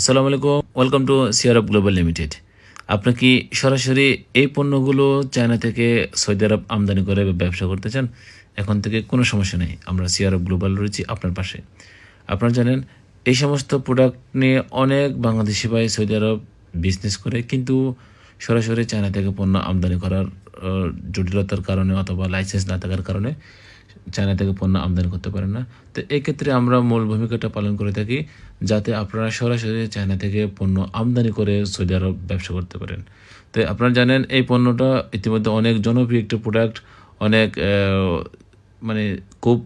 আসসালামু আলাইকুম। Welcome to CRF global limited আপনি কি সরাসরি এই পণ্যগুলো চায়না থেকে সৌদি আরব আমদানি করে ব্যবসা করতে চান? এখন থেকে কোনো সমস্যা নেই। আমরা সিআরএফ গ্লোবাল রয়েছি আপনার পাশে। আপনারা জানেন, এই সমস্ত প্রোডাক্ট নিয়ে অনেক বাংলাদেশি ভাই সৌদি আরব বিজনেস করে, কিন্তু সরাসরি চায়না থেকে পণ্য আমদানি করার জটিলতার কারণে অথবা লাইসেন্স না থাকার কারণে চায়না থেকে পণ্য আমদানি করতে পারেন না। তো এক্ষেত্রে আমরা মূল ভূমিকাটা পালন করে থাকি, যাতে আপনারা সরাসরি চায়না থেকে পণ্য আমদানি করে সৌদি আরব ব্যবসা করতে পারেন। তো আপনারা জানেন, এই পণ্যটা ইতিমধ্যে অনেক জনপ্রিয় একটা প্রোডাক্ট অনেক মানে খুব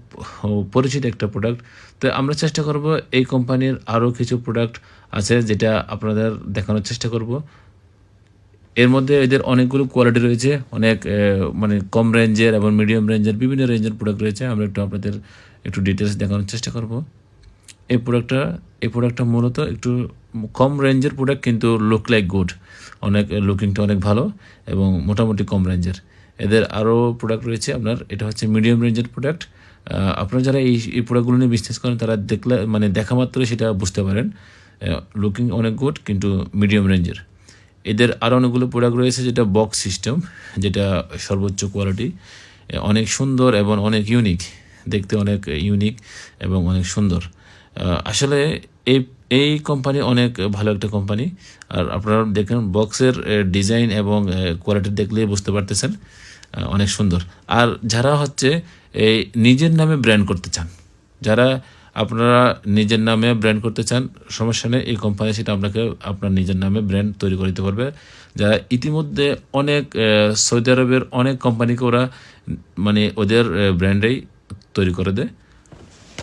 পরিচিত একটা প্রোডাক্ট তো আমরা চেষ্টা করব এই কোম্পানির আরও কিছু প্রোডাক্ট আছে যেটা আপনাদের দেখানোর চেষ্টা করব। এর মধ্যে এদের অনেকগুলো কোয়ালিটি রয়েছে, অনেক মানে কম রেঞ্জের এবং মিডিয়াম রেঞ্জের বিভিন্ন রেঞ্জের প্রোডাক্ট রয়েছে। আমরা একটু আপনাদের একটু ডিটেলস দেখানোর চেষ্টা করব। এই প্রোডাক্টটা এই প্রোডাক্টটা মূলত একটু কম রেঞ্জের প্রোডাক্ট কিন্তু লুক লাইক গুড অনেক লুকিংটা অনেক ভালো এবং মোটামুটি কম রেঞ্জের এদের আরও প্রোডাক্ট রয়েছে আপনার, এটা হচ্ছে মিডিয়াম রেঞ্জের প্রোডাক্ট আপনারা যারা এই এই প্রোডাক্টগুলো নিয়ে বিজনেস করেন, তারা দেখলে মানে দেখা মাত্রই সেটা বুঝতে পারেন। লুকিং অনেক গুড কিন্তু মিডিয়াম রেঞ্জের এদের আরও অনেকগুলো প্রোডাক্ট রয়েছে, যেটা বক্স সিস্টেম যেটা সর্বোচ্চ কোয়ালিটি অনেক সুন্দর এবং অনেক ইউনিক দেখতে অনেক ইউনিক এবং অনেক সুন্দর। আসলে এই এই কোম্পানি অনেক ভালো একটা কোম্পানি আর আপনারা দেখেন বক্সের ডিজাইন এবং কোয়ালিটি দেখলেই বুঝতে পারতেছেন অনেক সুন্দর। আর যারা হচ্ছে, এই নিজের নামে ব্র্যান্ড করতে চান, যারা আপনারা নিজের নামে ব্র্যান্ড করতে চান, সমস্যা নেই, এই কোম্পানি সেটা আপনাকে আপনার নিজের নামে ব্র্যান্ড তৈরি করে দিতে পারবে। যারা ইতিমধ্যে অনেক সৌদি আরবের অনেক কোম্পানিকে ওরা মানে ওদের ব্র্যান্ডেই তৈরি করে দেয়।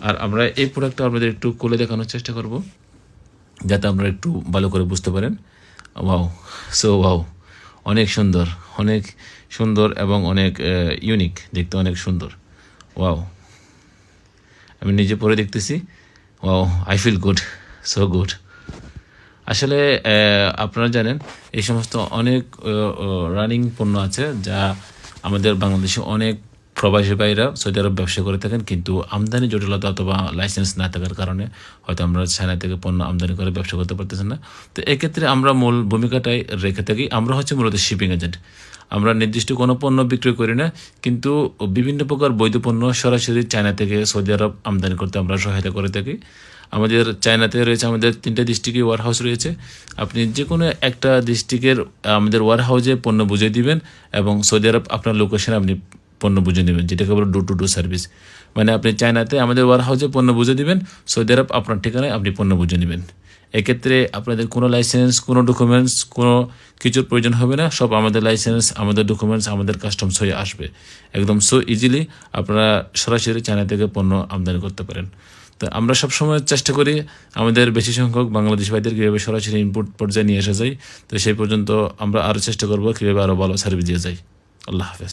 আর আমরা এই প্রোডাক্টটা আপনাদের একটু খুলে দেখানোর চেষ্টা করব, যাতে আপনারা একটু ভালো করে বুঝতে পারেন। ওয়াও সো ওয়াও অনেক সুন্দর অনেক সুন্দর এবং অনেক ইউনিক দেখতে অনেক সুন্দর। ওয়াও আমি নিজে পরে দেখতেছি। ও I feel good so good আসলে আপনারা জানেন, এই সমস্ত অনেক রানিং পণ্য আছে যা আমাদের বাংলাদেশে অনেক প্রবাসী ভাইরা সৌদি আরব ব্যবসা করে থাকেন, কিন্তু আমদানি জটিলতা অথবা লাইসেন্স না থাকার কারণে হয়তো আমরা চায়না থেকে পণ্য আমদানি করে ব্যবসা করতে পারতেছেন না। তো এক্ষেত্রে আমরা মূল ভূমিকাটাই রেখে থাকি। আমরা হচ্ছে মূলত শিপিং এজেন্ট আমরা নির্দিষ্ট কোনো পণ্য বিক্রি করি না, কিন্তু বিভিন্ন প্রকার বৈধ পণ্য সরাসরি চায়না থেকে সৌদি আরব আমদানি করতে আমরা সহায়তা করে থাকি। আমাদের চায়নাতে রয়েছে আমাদের তিনটা ডিস্ট্রিক্টে ওয়ার হাউস রয়েছে। আপনি যে কোনো একটা ডিস্ট্রিক্টের আমাদের ওয়ার হাউসে পণ্য বুঝে দিবেন এবং সৌদি আরব আপনার লোকেশনে আপনি পণ্য বুঝে নেবেন যেটাকে বলে ডু টু ডু সার্ভিস মানে আপনি চায়নাতে আমাদের ওয়ার হাউসে পণ্য বুঝে দিবেন, সৌদি আরব আপনার ঠিকানায় আপনি পণ্য বুঝে নেবেন। এক্ষেত্রে আপনাদের কোনো লাইসেন্স কোনো ডকুমেন্টস কোনো কিছুর প্রয়োজন হবে না, সব আমাদের লাইসেন্স আমাদের ডকুমেন্টস আমাদের কাস্টমস হয়ে আসবে। একদম সো ইজিলি আপনারা সরাসরি চায়না থেকে পণ্য আমদানি করতে পারেন। তো আমরা সবসময় চেষ্টা করি আমাদের বেশি সংখ্যক বাংলাদেশ ভাইদের কীভাবে সরাসরি ইনপুট পর্যায়ে নিয়ে আসা যায়, তো সেই পর্যন্ত আমরা আরও চেষ্টা করব কীভাবে আরও ভালো সার্ভিস দিয়ে যাই আল্লাহ হাফেজ।